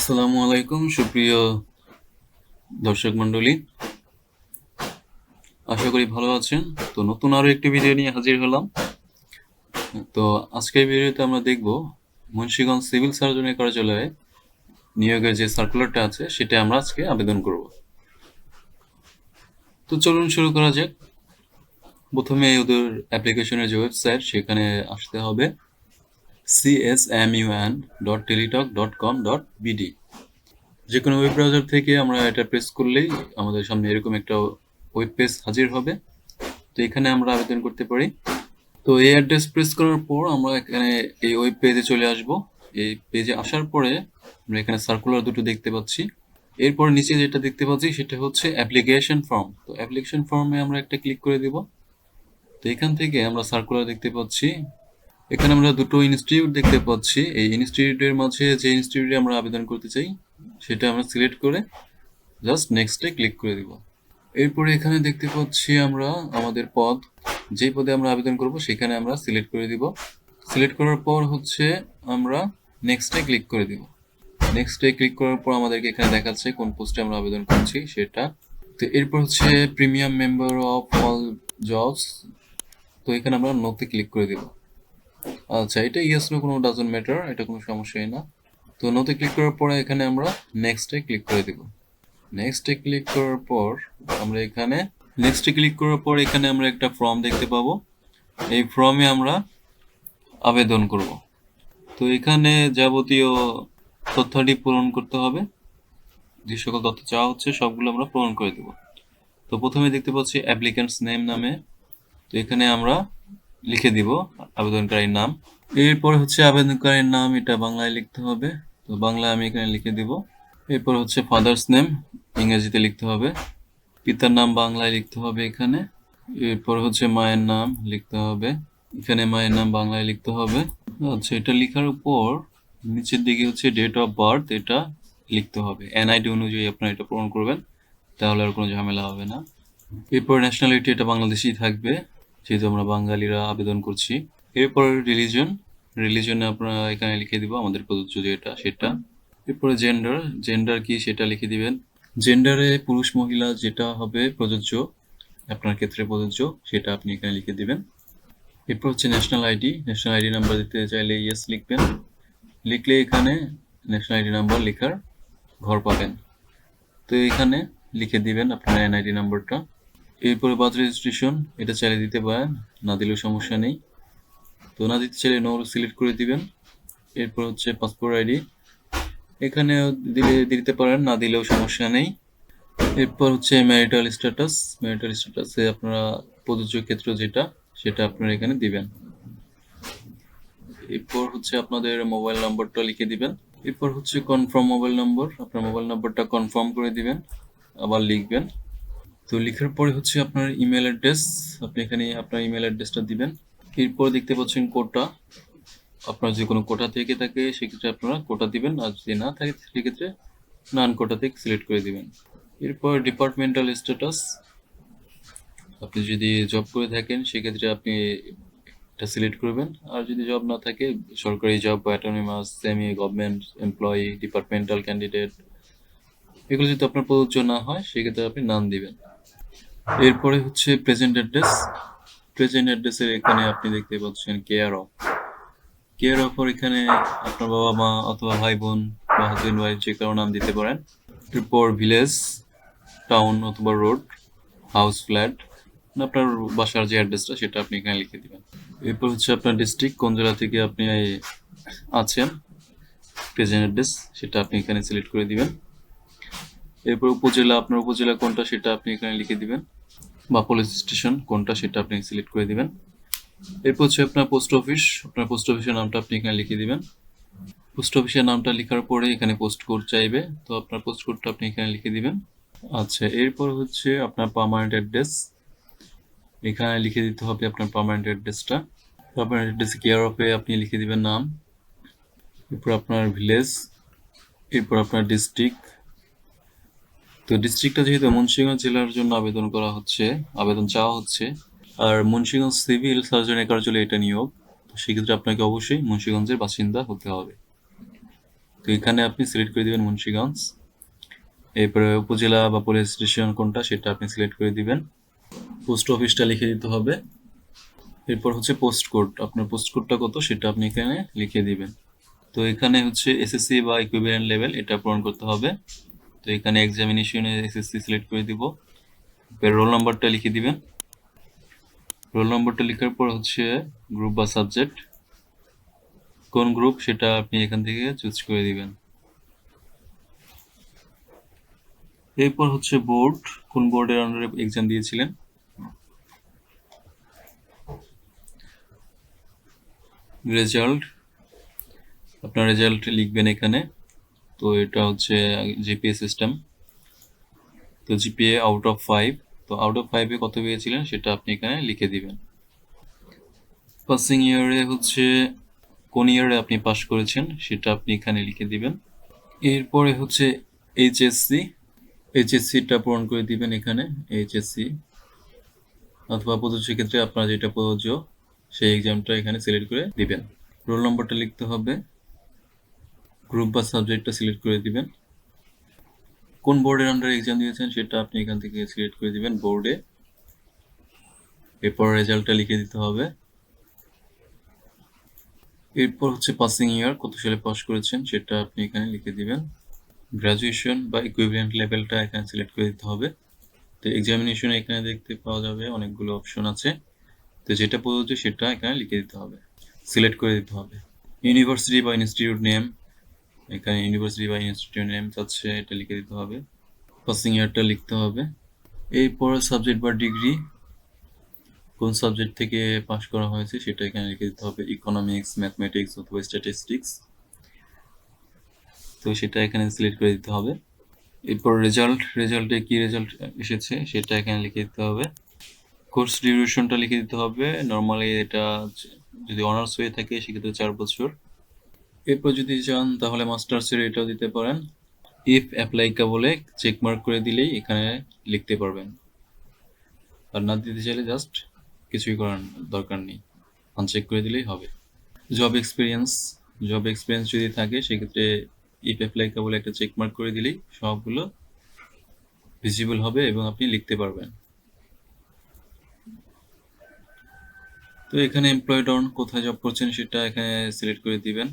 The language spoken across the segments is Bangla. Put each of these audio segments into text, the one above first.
আসসালামু আলাইকুম, সুপ্রিয় দর্শক মণ্ডলী। আশা করি ভালো আছেন। তো নতুন আরও একটি ভিডিও নিয়ে হাজির হলাম। তো আজকের ভিডিওতে আমরা দেখব মুন্সীগঞ্জ সিভিল সার্জনের কার্যালয়ে নিয়োগের যে সার্কুলারটা আছে, সেটা আমরা আজকে আবেদন করব। তো চলুন শুরু করা যাক। প্রথমে ওদের অ্যাপ্লিকেশনের যে ওয়েবসাইট সেখানে আসতে হবে। Csmun dot Teletalk dot com dot BD যে কোনো ওয়েব ব্রাউজার থেকে আমরা এটা প্রেস করলেই আমাদের সামনে এরকম একটা ওয়েব পেজ হাজির হবে। তো এখানে আমরা আবেদন করতে পারি। তো এই অ্যাড্রেস প্রেস করার পর আমরা এখানে এই ওয়েব পেজে চলে আসব। এই পেজে আসার পরে আমরা এখানে সার্কুলার দুটো দেখতে পাচ্ছি। এরপর নিচে যেটা দেখতে পাচ্ছি সেটা হচ্ছে অ্যাপ্লিকেশন ফর্ম তো অ্যাপ্লিকেশন ফর্মে আমরা একটা ক্লিক করে দিব। তো এখান থেকে আমরা সার্কুলার দেখতে পাচ্ছি। এখানে আমরা দুটো ইনস্টিটিউট দেখতে পাচ্ছি। এই ইনস্টিটিউটের মাঝে যে ইনস্টিটিউটে আমরা আবেদন করতে চাই, সেটা আমরা সিলেক্ট করে জাস্ট নেক্সটে ক্লিক করে দিব। এরপরে এখানে দেখতে পাচ্ছি আমরা আমাদের পদ। যে পদে আমরা আবেদন করব, সেখানে আমরা সিলেক্ট করে দিব। সিলেক্ট করার পর হচ্ছে আমরা নেক্সটে ক্লিক করে দিব। নেক্সটে ক্লিক করার পর আমাদেরকে এখানে দেখাচ্ছে কোন পোস্টে আমরা আবেদন করছি, সেটা। তো এরপর হচ্ছে premium member of all jobs তো এখানে আমরা নোতে ক্লিক করে দিব। আচ্ছা এটা ইয়েস নো কোনো ডাজন্ট ম্যাটার এটা কোনো সমস্যাই না। তো নোতে ক্লিক করার পরে এখানে আমরা নেক্সটে ক্লিক করে দিব। নেক্সটে ক্লিক করার পর আমরা এখানে নেক্সটে ক্লিক করার পর এখানে আমরা একটা ফর্ম দেখতে পাবো। এই ফর্মে আমরা আবেদন করব। তো এখানে যাবতীয় তথ্যটি পূরণ করতে হবে। যে সকল তথ্য চাওয়া হচ্ছে, সবগুলো আমরা পূরণ করে দেব। তো প্রথমে দেখতে পাচ্ছি অ্যাপ্লিক্যান্টস নেম নামে। তো এখানে আমরা লিখে দিব, আবেদনকারীর নাম। এরপর হচ্ছে আবেদনকারীর নাম, এটা বাংলায় লিখতে হবে। তো বাংলায় আমি এখানে লিখে দিব। এরপর হচ্ছে ফাদার্স নেম ইংরেজিতে লিখতে হবে। পিতার নাম বাংলায় লিখতে হবে এখানে। এরপর হচ্ছে মায়ের নাম লিখতে হবে। এখানে মায়ের নাম বাংলায় লিখতে হবে। আচ্ছা এটা লেখার উপর নিচের দিকে হচ্ছে ডেট অফ বার্থ এটা লিখতে হবে। এনআইডি অনুযায়ী আপনারা এটা পূরণ করবেন, তাহলে আর কোনো ঝামেলা হবে না। এরপর ন্যাশনালিটি এটা বাংলাদেশি থাকবে। যেহেতু আমরা বাঙালিরা আবেদন করছি। এরপর রিলিজন রিলিজনে আপনারা এখানে লিখে দিব আমাদের প্রযোজ্য যেটা, সেটা। এরপরে জেন্ডার জেন্ডার কি সেটা লিখে দিবেন। জেন্ডারে পুরুষ, মহিলা যেটা হবে প্রযোজ্য, আপনার ক্ষেত্রে প্রযোজ্য, সেটা আপনি এখানে লিখে দিবেন। এরপর হচ্ছে national ID national ID number দিতে চাইলে ইয়েস লিখবেন। লিখলে এখানে ন্যাশনাল আইডি নাম্বার লেখার ঘর পাবেন। তো এখানে লিখে দিবেন আপনার এনআইডি নাম্বারটা এরপরে বার্থ রেজিস্ট্রেশন এটা চাইলে দিতে পারেন, না দিলেও সমস্যা নেই। তো না দিতে চাইলে নো সিলেক্ট করে দিবেন। এরপর হচ্ছে পাসপোর্ট আইডি এখানে দিলে, দিতে পারেন, না দিলেও সমস্যা নেই। এরপর হচ্ছে ম্যারিটাল স্ট্যাটাস ম্যারিটাল স্ট্যাটাসে আপনারা প্রযোজ্য ক্ষেত্র যেটা, সেটা আপনারা এখানে দিবেন। এরপর হচ্ছে আপনাদের মোবাইল নাম্বারটা লিখে দিবেন। এরপর হচ্ছে কনফার্ম মোবাইল নম্বর আপনার মোবাইল নাম্বারটা কনফার্ম করে দিবেন। আবার লিখবেন। তো লেখার পরে হচ্ছে আপনার ইমেল অ্যাড্রেস আপনি এখানে আপনার ইমেল অ্যাড্রেসটা দিবেন। এরপর দেখতে পাচ্ছেন কোটা আপনার যে কোনো কোটা থেকে থাকে, সেক্ষেত্রে আপনারা কোটা দিবেন। আর যদি না থাকে, সেক্ষেত্রে নান কোটা থেকে সিলেক্ট করে দিবেন। এরপর ডিপার্টমেন্টাল স্ট্যাটাস আপনি যদি জব করে থাকেন, সেক্ষেত্রে আপনি এটা সিলেক্ট করবেন। আর যদি জব না থাকে, সরকারি জব বা autonomous semi government employee departmental candidate এগুলো যদি আপনার প্রযোজ্য না হয়, সেক্ষেত্রে আপনি নাম দিবেন। এরপরে হচ্ছে প্রেজেন্ট অ্যাড্রেস প্রেজেন্ট অ্যাড্রেসের এখানে আপনি দেখতে পাচ্ছেন কেয়ার অফ কেয়ার অফার এখানে আপনার বাবা মা অথবা ভাই বোন বা হাজবেন্ড ওয়াইফ যে কারও নাম দিতে পারেন। এরপর ভিলেজ টাউন অথবা রোড হাউস ফ্ল্যাট আপনার বাসার যে অ্যাড্রেসটা সেটা আপনি এখানে লিখে দিবেন। এরপর হচ্ছে আপনার ডিস্ট্রিক্ট কোন জেলা থেকে আপনি আছেন। প্রেজেন্ট অ্যাড্রেস সেটা আপনি এখানে সিলেক্ট করে দিবেন। এরপর উপজেলা, আপনার উপজেলা কোনটা সেটা আপনি এখানে লিখে দিবেন, বা পুলিশ স্টেশন কোনটা সেটা আপনি সিলেক্ট করে দিবেন। এরপর হচ্ছে আপনার পোস্ট অফিস আপনার পোস্ট অফিসের নামটা আপনি এখানে লিখে দিবেন। পোস্ট অফিসের নামটা লেখার পরে এখানে পোস্ট কোড চাইবে, তো আপনার পোস্ট কোডটা আপনি এখানে লিখে দিবেন। আচ্ছা এরপর হচ্ছে আপনার পার্মানেন্ট অ্যাড্রেস এখানে লিখে দিতে হবে আপনার পার্মানেন্ট অ্যাড্রেসটা পার্মানেন্ট অ্যাড্রেস কেয়ার অফে আপনি লিখে দিবেন নাম, এরপর আপনার ভিলেজ এরপর আপনার ডিস্ট্রিক্ট তো ডিস্ট্রিক্টটা যেহেতু মুন্সিগঞ্জ জেলার জন্য আবেদন করা হচ্ছে, আবেদন চাওয়া হচ্ছে, আর মুন্সিগঞ্জ সিভিল সার্জনের কার্যালয়ে এটা নিয়োগ, তো সেক্ষেত্রে আপনাকে অবশ্যই মুন্সিগঞ্জের বাসিন্দা হতে হবে। তো এখানে আপনি সিলেক্ট করে দিবেন মুন্সিগঞ্জ, এরপরে উপজেলা বা পুলিশ স্টেশন কোনটা সেটা আপনি সিলেক্ট করে দিবেন পোস্ট অফিসটা লিখে দিতে হবে, এরপর হচ্ছে পোস্ট কোড আপনার পোস্ট কোডটা কত সেটা আপনি এখানে লিখে দিবেন। তো এখানে হচ্ছে এসএসসি বা ইকুইভ্যালেন্ট লেভেল এটা পূরণ করতে হবে। তো এখানে এক্সামিনেশনে এসএসসি সিলেক্ট করে দিব। এরপর রোল নাম্বারটা লিখে দিবেন। রোল নাম্বারটা লেখার পর হচ্ছে গ্রুপ বা সাবজেক্ট কোন গ্রুপ সেটা আপনি এখান থেকে চুজ করে দিবেন। এরপর হচ্ছে বোর্ড কোন বোর্ডের আন্ডারে এক্সাম দিয়েছিলেন? রেজাল্ট আপনার রেজাল্ট লিখবেন এখানে। তো এটা হচ্ছে জিপিএ সিস্টেম তো জিপিএ আউট অফ ফাইভ তো আউট অফ ফাইভে কত পেয়েছিলেন সেটা আপনি এখানে লিখে দিবেন। পাসিং ইয়ারে হচ্ছে কোন ইয়ারে আপনি পাস করেছেন সেটা আপনি এখানে লিখে দিবেন। এরপরে হচ্ছে এইচএসসি এইচএসসিটা পূরণ করে দিবেন এখানে এইচএসসি অথবা প্রযোজ্য ক্ষেত্রে আপনার যেটা প্রযোজ্য সেই এক্সামটা এখানে সিলেক্ট করে দিবেন। রোল নম্বরটা লিখতে হবে। গ্রুপ বা সাবজেক্টটা সিলেক্ট করে দিবেন। কোন বোর্ডের আন্ডারে এক্সাম দিয়েছেন সেটা আপনি এখান থেকে সিলেক্ট করে দিবেন বোর্ডে এরপর রেজাল্টটা লিখে দিতে হবে। এরপর হচ্ছে পাসিং ইয়ার কত সালে পাস করেছেন সেটা আপনি এখানে লিখে দিবেন। গ্রাজুয়েশন বা ইকুইভ্যালেন্ট লেভেলটা এখানে সিলেক্ট করে দিতে হবে। তো এক্সামিনেশন এখানে দেখতে পাওয়া যাবে অনেকগুলো অপশন আছে। তো যেটা প্রযোজ্য সেটা এখানে লিখে দিতে হবে। সিলেক্ট করে দিতে হবে। ইউনিভার্সিটি বা ইনস্টিটিউট নেম এখানে ইউনিভার্সিটি বা ইনস্টিটিউট নেম চাচ্ছে, এটা লিখে দিতে হবে। পাসিং ইয়ারটা লিখতে হবে। এরপর সাবজেক্ট বা ডিগ্রি কোন সাবজেক্ট থেকে পাশ করা হয়েছে সেটা এখানে লিখে দিতে হবে। ইকোনমিক্স ম্যাথমেটিক্স অথবা স্ট্যাটিস্টিক্স তো সেটা এখানে সিলেক্ট করে দিতে হবে। এরপর রেজাল্ট রেজাল্টে কি রেজাল্ট এসেছে সেটা এখানে লিখে দিতে হবে। কোর্স ডিউরেশনটা লিখে দিতে হবে। নর্মালি এটা যদি অনার্স হয়ে থাকে সেক্ষেত্রে চার বছর। এরপর যদি চান, তাহলে মাস্টার্সের এটাও দিতে পারেন। ইফ অ্যাপ্লাইকা বলে চেক মার্ক করে দিলেই এখানে লিখতে পারবেন। আর না দিতে চাইলে জাস্ট কিছুই করার দরকার নেই। আনচেক করে দিলেই হবে। জব এক্সপিরিয়েন্স জব এক্সপিরিয়েন্স যদি থাকে, সেক্ষেত্রে ইফ অ্যাপ্লাইকা বলে একটা চেক মার্ক করে দিলেই সবগুলো ভিজিবল হবে এবং আপনি লিখতে পারবেন। তো এখানে এমপ্লয়েড অন কোথায় জব করছেন সেটা এখানে সিলেক্ট করে দিবেন।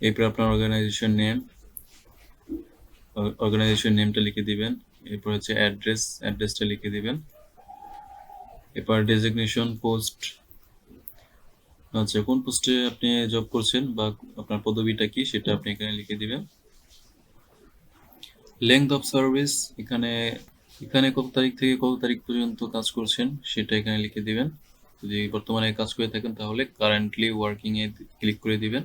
এরপর আপনার অর্গানাইজেশন নেম অর্গানাইজেশন নেমটা লিখে দিবেন। এরপর হচ্ছে অ্যাড্রেস অ্যাড্রেসটা লিখে দিবেন। এরপর ডেজিগনেশন পোস্ট আচ্ছা কোন পোস্টে আপনি জব করছেন বা আপনার পদবিটা কি সেটা আপনি এখানে লিখে দিবেন। লেংথ অফ সার্ভিস এখানে এখানে কত তারিখ থেকে কত তারিখ পর্যন্ত কাজ করছেন সেটা এখানে লিখে দিবেন। যদি বর্তমানে কাজ করে থাকেন, তাহলে কারেন্টলি ওয়ার্কিং এ ক্লিক করে দিবেন।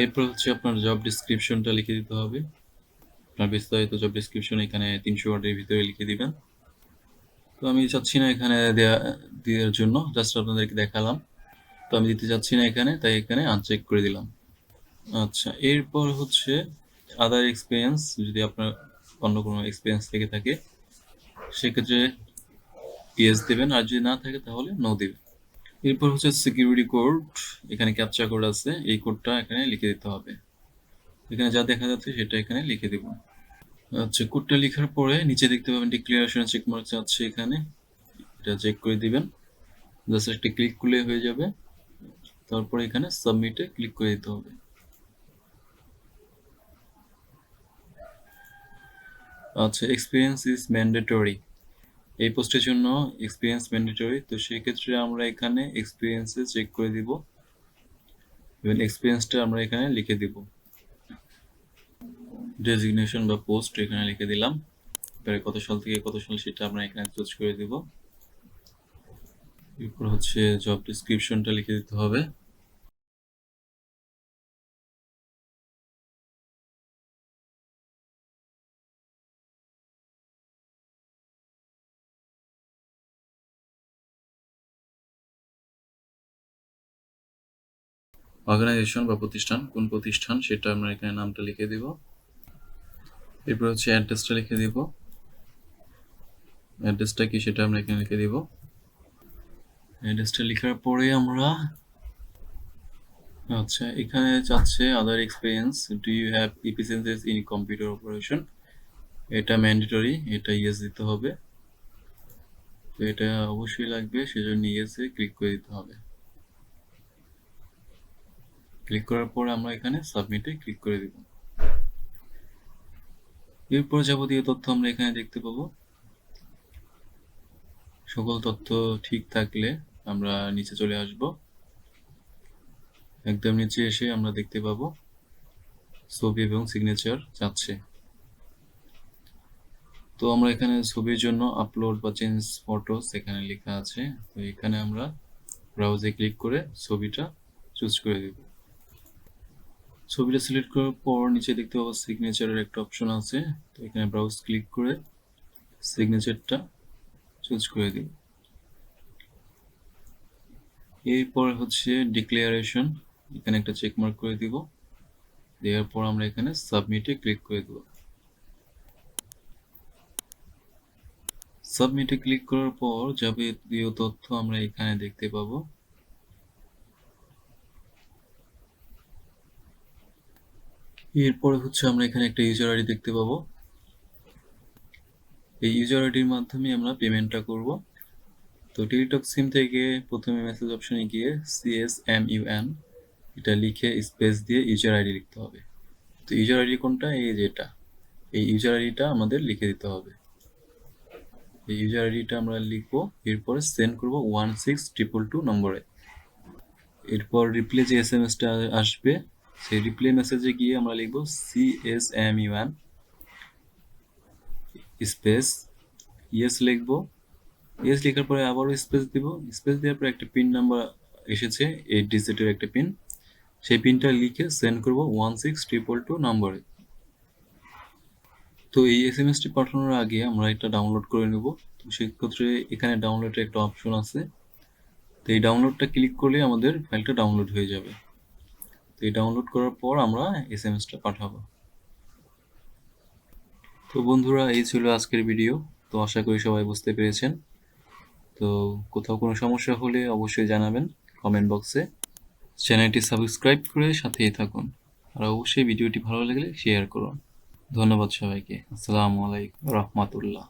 এরপর হচ্ছে আপনার জব ডিসক্রিপশনটা লিখে দিতে হবে। আপনার বিস্তারিত জব ডিসক্রিপশন এখানে তিনশো ওয়ার্ডের ভিতরে লিখে দিবেন। তো আমি চাচ্ছি না এখানে দেওয়া দেওয়ার জন্য জাস্ট আপনাদেরকে দেখালাম। তো আমি দিতে চাচ্ছি না এখানে, তাই এখানে আনচেক করে দিলাম। আচ্ছা এরপর হচ্ছে আদার এক্সপিরিয়েন্স যদি আপনার অন্য কোনো এক্সপিরিয়েন্স থেকে থাকে, সেক্ষেত্রে ইয়েস দেবেন, আর যদি না থাকে, তাহলে নো দেবেন। এরপর হচ্ছে সিকিউরিটি কোড এখানে ক্যাপচা কোড আছে, এই কোডটা এখানে লিখে দিতে হবে। এখানে যা দেখা যাচ্ছে সেটা এখানে লিখে দেব। আচ্ছা কোডটা লেখার পরে নিচে দেখতে পাবেন ডিক্লারেশন চেক মার্ক আছে এখানে। এটা চেক করে দিবেন। জাস্ট একটা ক্লিক করলে হয়ে যাবে। তারপরে এখানে সাবমিটে ক্লিক করে দিতে হবে। আচ্ছা এক্সপিরিয়েন্স ইজ ম্যান্ডেটরি এই পোস্টের জন্য এক্সপিরিয়েন্স ম্যান্ডেটরি তো সেই ক্ষেত্রে আমরা এখানে এক্সপিরিয়েন্সে চেক করে দিব। এবং এক্সপিরিয়েন্সটা আমরা এখানে লিখে দিব। ডেজিগনেশন বা পোস্ট এখানে লিখে দিলাম। এবারে কত সাল থেকে কত সাল সেটা আমরা এখানে চুজ করে দিব। এরপর হচ্ছে জব ডিসক্রিপশনটা লিখে দিতে হবে। অর্গানাইজেশন বা প্রতিষ্ঠান, কোন প্রতিষ্ঠান, সেটা আমরা এখানে নামটা লিখে দিব। এরপর হচ্ছে অ্যাড্রেসটা লিখে দিব। অ্যাড্রেসটা কি সেটা আমরা এখানে লিখে দিব। অ্যাড্রেসটা লেখার পরে আমরা আচ্ছা এখানে চাচ্ছে other experience do you have efficiencies in computer operation এটা ম্যান্ডেটরি এটা ইয়েস দিতে হবে। তো এটা অবশ্যই লাগবে, সেজন্য ইয়েসে ক্লিক করে দিতে হবে। ক্লিক করার পর আমরা এখানে সাবমিটে ক্লিক করে দিব। এরপর যাবতীয় তথ্য আমরা এখানে দেখতে পাবো। সকল তথ্য ঠিক থাকলে আমরা নিচে চলে আসব। একদম নিচে এসে আমরা দেখতে পাবো ছবি এবং সিগনেচার যাচ্ছে। তো আমরা এখানে ছবির জন্য আপলোড বা চেঞ্জ ফটোস এখানে লেখা আছে। তো এখানে আমরা ব্রাউজে ক্লিক করে ছবিটা চুজ করে দেব। ছবিটা সিলেক্ট করার পর নিচে দেখতে পাবো সিগনেচারের একটা অপশন আছে। তো এখানে ব্রাউজ ক্লিক করে সিগনেচারটা চুজ করে দিই। এরপর হচ্ছে ডিক্লারেশন এখানে একটা চেক মার্ক করে দিব। দেওয়ার পর আমরা এখানে সাবমিটে ক্লিক করে দেব। সাবমিটে ক্লিক করার পর যাবতীয় তথ্য আমরা এখানে দেখতে পাবো। এরপরে হচ্ছে আমরা এখানে একটা ইউজার আইডি দেখতে পাবো। এই ইউজার আইডির মাধ্যমে আমরা পেমেন্টটা করব। তো টেলিটক সিম থেকে প্রথমে মেসেজ অপশনে গিয়ে সিএস এম ইউএন এটা লিখে স্পেস দিয়ে ইউজার আইডি লিখতে হবে। তো ইউজার আইডি কোনটা? এই যেটা এই ইউজার আইডিটা আমাদের লিখে দিতে হবে। এই ইউজার আইডিটা আমরা লিখব, এরপরে সেন্ড করব ওয়ান সিক্স ট্রিপল টু নম্বরে। এরপর রিপ্লে যে এস এম এসটা আসবে সেই রিপ্লে মেসেজে গিয়ে আমরা লিখব C S M UN space yes লিখব। ইয়েস লেখার পরে আবারও স্পেস দিব। স্পেস দেওয়ার পরে একটা পিন নাম্বার এসেছে এইট ডিজিটের একটা পিন সেই পিনটা লিখে সেন্ড করব ওয়ান সিক্স ট্রিপল টু নম্বরে তো এই এস এম এসটি পাঠানোর আগে আমরা এটা ডাউনলোড করে নেব। তো সেক্ষেত্রে এখানে ডাউনলোডের একটা অপশন আছে। তো এই ডাউনলোডটা ক্লিক করলে আমাদের ফাইলটা ডাউনলোড হয়ে যাবে। তো এই ডাউনলোড করার পর আমরা এস এম এসটা পাঠাবো। তো বন্ধুরা, এই ছিল আজকের ভিডিও তো আশা করি সবাই বুঝতে পেরেছেন। তো কোথাও কোনো সমস্যা হলে অবশ্যই জানাবেন কমেন্ট বক্সে চ্যানেলটি সাবস্ক্রাইব করে সাথেই থাকুন। আর অবশ্যই ভিডিওটি ভালো লাগলে শেয়ার করুন। ধন্যবাদ সবাইকে। আসসালামু আলাইকুম রহমতুল্লাহ।